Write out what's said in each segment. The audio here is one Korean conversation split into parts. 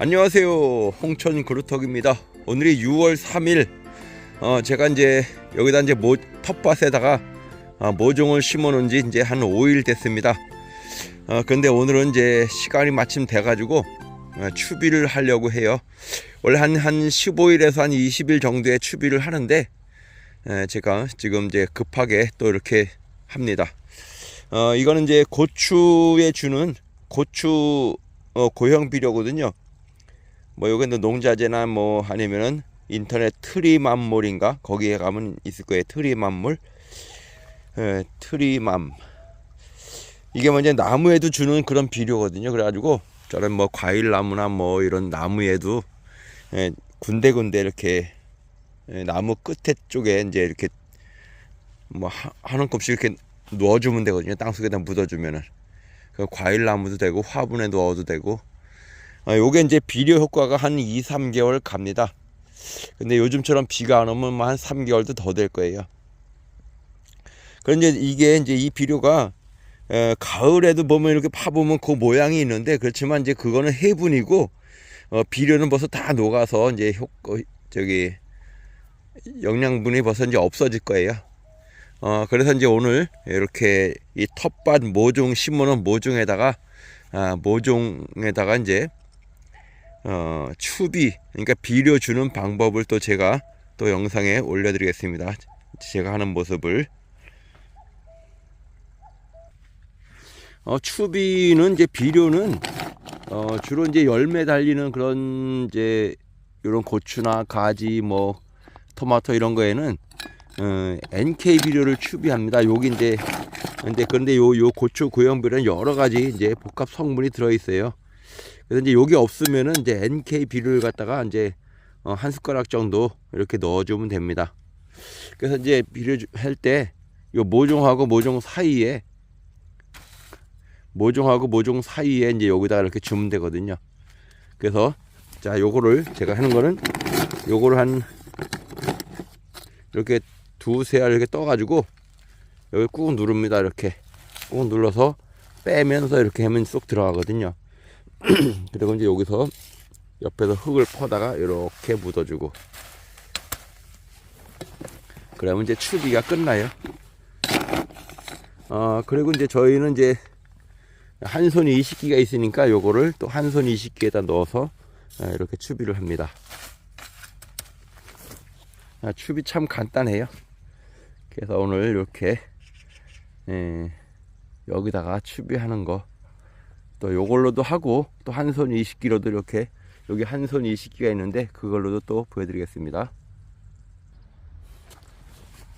안녕하세요. 홍천 그루터기입니다. 오늘이 6월 3일. 어, 제가 이제 여기다 이제 모, 텃밭에다가 어, 모종을 심어 놓은 지 이제 한 5일 됐습니다. 어, 근데 오늘은 이제 시간이 마침 돼 가지고 어, 추비를 하려고 해요. 원래 한, 한 15일에서 한 20일 정도의 추비를 하는데 에, 제가 지금 이제 급하게 또 이렇게 합니다. 어, 이거는 이제 고추에 주는 고추 어, 고형 비료거든요. 뭐 여기는 농자재나 뭐 아니면은 인터넷 트리맘몰인가 거기에 가면 있을 거예요. 트리맘몰, 에, 트리맘. 이게 먼저 나무에도 주는 그런 비료거든요. 그래가지고 저런 뭐 과일 나무나 뭐 이런 나무에도 에, 군데군데 이렇게 에, 나무 끝에 쪽에 이제 이렇게 뭐 하- 한 움큼씩 이렇게 넣어주면 되거든요. 땅 속에다 묻어주면은 그 과일 나무도 되고 화분에 넣어도 되고 아, 요게 이제 비료 효과가 한 2, 3개월 갑니다. 근데 요즘처럼 비가 안 오면 뭐한 3개월도 더 될 거예요. 그런데 이게 이제 이 비료가 에, 가을에도 보면 이렇게 파보면 그 모양이 있는데 그렇지만 이제 그거는 해분이고 어, 비료는 벌써 다 녹아서 이제 효 어, 저기 영양분이 벌써 이제 없어질 거예요. 어, 그래서 이제 오늘 이렇게 이 텃밭 모종 심어놓은 모종에다가 아, 모종에다가 이제 어, 추비 그러니까 비료 주는 방법을 또 제가 또 영상에 올려드리겠습니다. 제가 하는 모습을 어, 추비는 이제 비료는 어, 주로 이제 열매 달리는 그런 이제 이런 고추나 가지 뭐 토마토 이런 거에는 어, NK 비료를 추비합니다. 여기 이제 근데 그런데 요 요 고추 고형 비료는 여러 가지 이제 복합 성분이 들어 있어요. 그래서 이제 여기 없으면은 이제 NK 비료를 갖다가 이제 어, 한 숟가락 정도 이렇게 넣어주면 됩니다. 그래서 이제 비료 할 때 요 모종하고 모종 사이에 모종하고 모종 사이에 이제 여기다가 이렇게 주면 되거든요. 그래서 자 요거를 제가 하는 거는 요거를 한 이렇게 두세 알 이렇게 떠가지고 여기 꾹 누릅니다. 이렇게 꾹 눌러서 빼면서 이렇게 하면 쏙 들어가거든요. 그리고 이제 여기서 옆에서 흙을 퍼다가 이렇게 묻어주고 그러면 이제 추비가 끝나요. 어 그리고 이제 저희는 이제 한손 이식기가 있으니까 요거를 또 한 손 이식기에다 넣어서 아, 이렇게 추비를 합니다. 아, 추비 참 간단해요. 그래서 오늘 이렇게 예, 여기다가 추비하는 거 또 요걸로도 하고 또 한 손 20kg도 이렇게 여기 한 손 20기가 있는데 그걸로도 또 보여드리겠습니다.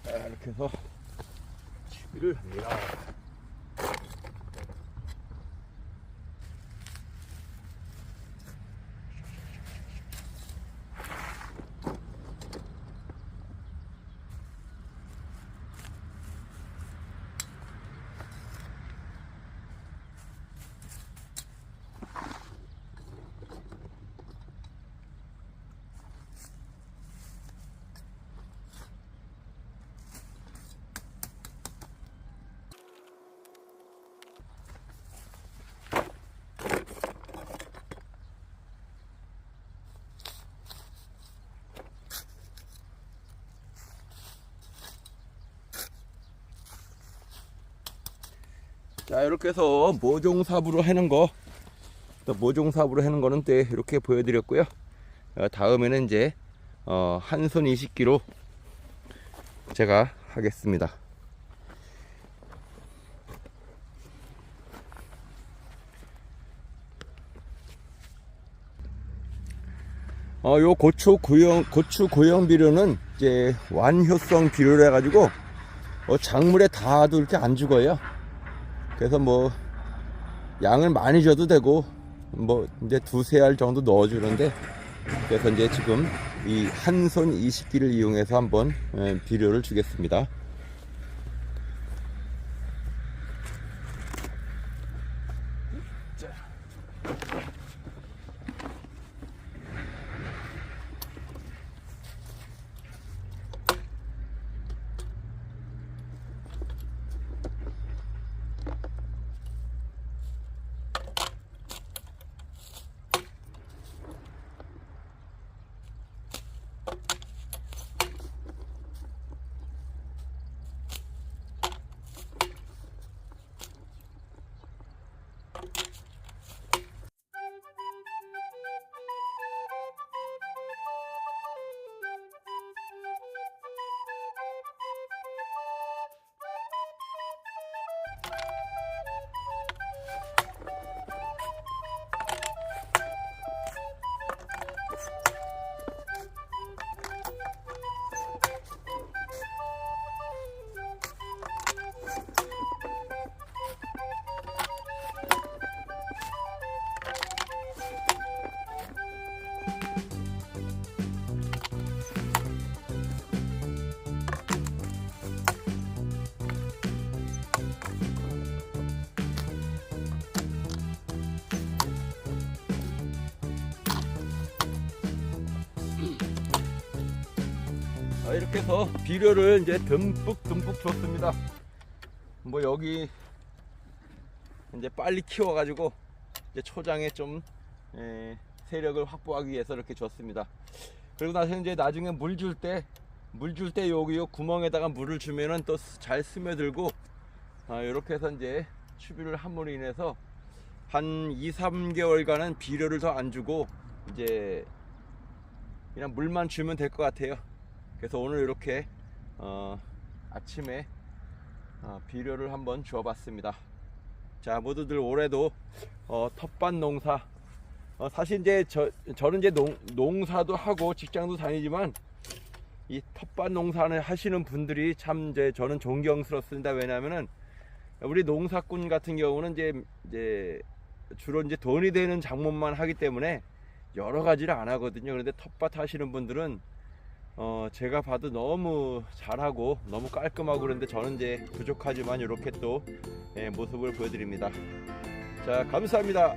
자, 이렇게 해서 추비를 합니다. 자 이렇게 해서 모종삽으로 해는 거, 또 모종삽으로 해는 거는 또 이렇게 보여드렸고요. 어, 다음에는 이제 어, 한손 20기로 제가 하겠습니다. 어, 요 고추 고형 고추 고형 비료는 이제 완효성 비료를 해가지고 어, 작물에 닿아도 이렇게 안 죽어요. 그래서 뭐 양을 많이 줘도 되고 뭐 이제 두세 알 정도 넣어주는데 그래서 이제 지금 이 한손 20기를 이용해서 한번 예, 비료를 주겠습니다. 아, 이렇게 해서 비료를 이제 듬뿍 듬뿍 줬습니다. 뭐 여기 이제 빨리 키워가지고 이제 초장에 좀 에, 세력을 확보하기 위해서 이렇게 줬습니다. 그리고 나서 이제 나중에 물 줄 때 물 줄 때 여기 요 구멍에다가 물을 주면은 또 잘 스며들고 아, 이렇게 해서 이제 추비를 함으로 인해서 한 2, 3개월간은 비료를 더 안 주고 이제 그냥 물만 주면 될 것 같아요. 그래서 오늘 이렇게 어, 아침에 어, 비료를 한번 주어봤습니다. 자 모두들 올해도 어, 텃밭 농사 어, 사실 이제 저, 저는 이제 농, 농사도 하고 직장도 다니지만 이 텃밭 농사를 하시는 분들이 참 이제 저는 존경스럽습니다. 왜냐하면은 우리 농사꾼 같은 경우는 이제 이제 주로 이제 돈이 되는 작물만 하기 때문에 여러 가지를 안 하거든요. 그런데 텃밭 하시는 분들은 어 제가 봐도 너무 잘하고 너무 깔끔하고 그런데 저는 이제 부족하지만 이렇게 또 예, 모습을 보여드립니다. 자 감사합니다.